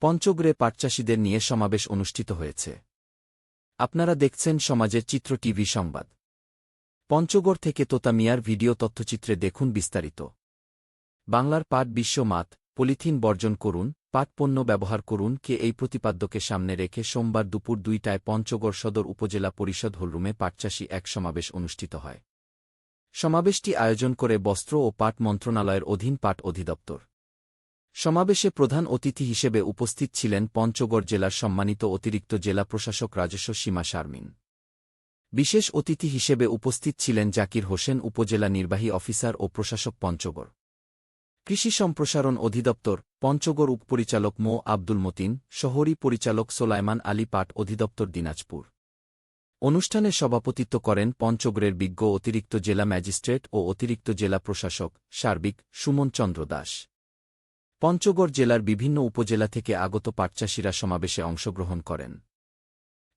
পঞ্চগড়ে পাটচাষীদের নিয়ে সমাবেশ অনুষ্ঠিত হয়েছে। আপনারা দেখছেন সমাজের চিত্র টিভি সংবাদ। পঞ্চগড় থেকে তোতা মিয়ার ভিডিও তথ্যচিত্রে দেখুন বিস্তারিত। বাংলার পাট বিশ্ব মাত, পলিথিন বর্জন করুন, পাট পণ্য ব্যবহার করুন কে এই প্রতিপাদ্যকে সামনে রেখে সোমবার দুপুর দুইটায় পঞ্চগড় সদর উপজেলা পরিষদ হলরুমে পাটচাষী এক সমাবেশ অনুষ্ঠিত হয়। সমাবেশটি আয়োজন করে বস্ত্র ও পাট মন্ত্রণালয়ের অধীন পাট অধিদপ্তর। সমাবেশে প্রধান অতিথি হিসেবে উপস্থিত ছিলেন পঞ্চগড় জেলার সম্মানিত অতিরিক্ত জেলা প্রশাসক রাজস্ব সীমা শারমিন। বিশেষ অতিথি হিসেবে উপস্থিত ছিলেন জাকির হোসেন, উপজেলা নির্বাহী অফিসার ও প্রশাসক পঞ্চগড়। কৃষি সম্প্রসারণ অধিদপ্তর, পঞ্চগড় উপপরিচালক মো. আব্দুল মতিন, শহরী পরিচালক সোলাইমান আলী পাট, অধিদপ্তর দিনাজপুর। অনুষ্ঠানে সভাপতিত্ব করেন পঞ্চগড়ের বিজ্ঞ অতিরিক্ত জেলা ম্যাজিস্ট্রেট ও অতিরিক্ত জেলা প্রশাসক সার্বিক সুমন চন্দ্র দাস। পঞ্চগড় জেলার বিভিন্ন উপজেলা থেকে আগত পাটচাষীরা সমাবেশে অংশগ্রহণ করেন।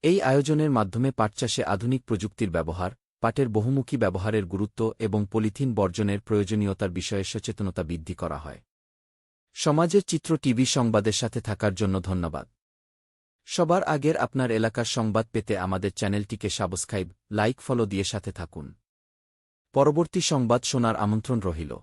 এই আয়োজনের মাধ্যমে পাটচাষে আধুনিক প্রযুক্তির ব্যবহার, পাটের বহুমুখী ব্যবহারের গুরুত্ব এবং পলিথিন বর্জনের প্রয়োজনীয়তার বিষয়ে সচেতনতা বৃদ্ধি করা হয়। সমাজের চিত্র টিভি সংবাদের সাথে থাকার জন্য ধন্যবাদ। সবার আগের আপনার এলাকার সংবাদ পেতে আমাদের চ্যানেলটিকে সাবস্ক্রাইব, লাইক, ফলো দিয়ে সাথে থাকুন। পরবর্তী সংবাদ শোনার আমন্ত্রণ রহিল